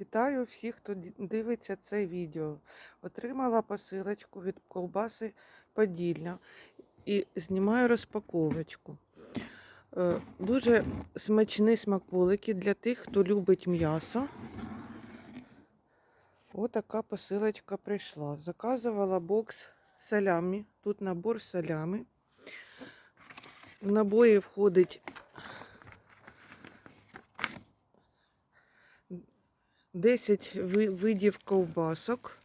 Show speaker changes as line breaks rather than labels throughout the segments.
Вітаю всіх, хто дивиться це відео. Отримала посилочку від колбаси Поділля і знімаю розпаковочку. Е, Дуже смачні смаколики для тих, хто любить м'ясо. Отака посилочка прийшла. Заказувала бокс салямі. Тут набор салямі. В набої входить 10 видів ковбасок.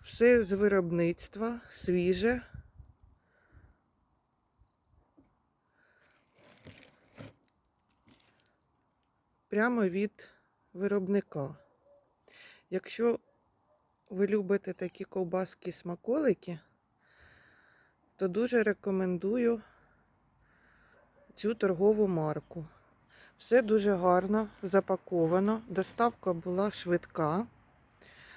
Все з виробництва, свіже. Прямо від виробника. Якщо ви любите такі ковбаски смаколики, то дуже рекомендую цю торгову марку. Все дуже гарно запаковано. Доставка була швидка.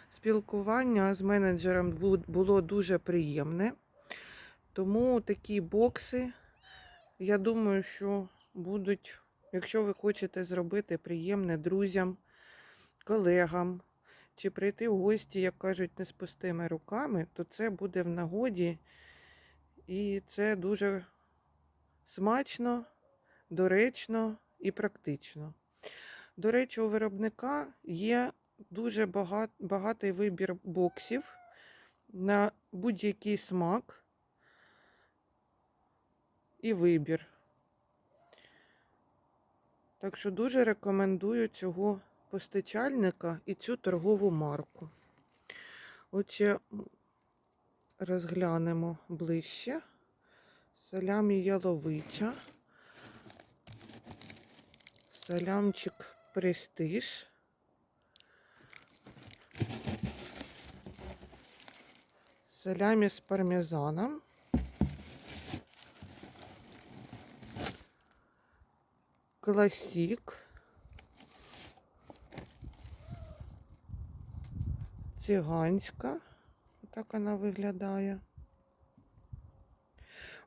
Спілкування з менеджером було дуже приємне. Тому такі бокси, я думаю, що будуть, якщо ви хочете зробити приємне друзям, колегам, чи прийти в гості, як кажуть, не з пустими руками, то це буде в нагоді. І це дуже смачно, доречно і практично. До речі, у виробника є дуже багат, багатий вибір боксів на будь-який смак і вибір. Так що дуже рекомендую цього постачальника і цю торгову марку. Отже, розглянемо ближче. Салямі яловича. Салямчик престиж. Салямі з пармезаном. Класік. Циганська. Так вона виглядає.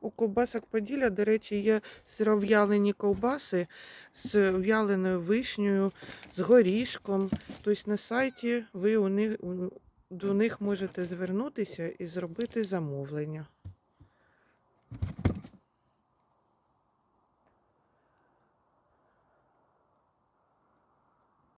У ковбасок Поділля, до речі, є сиров'ялені ковбаси з в'яленою вишнею, з горішком. Тобто на сайті ви у них, до них можете звернутися і зробити замовлення.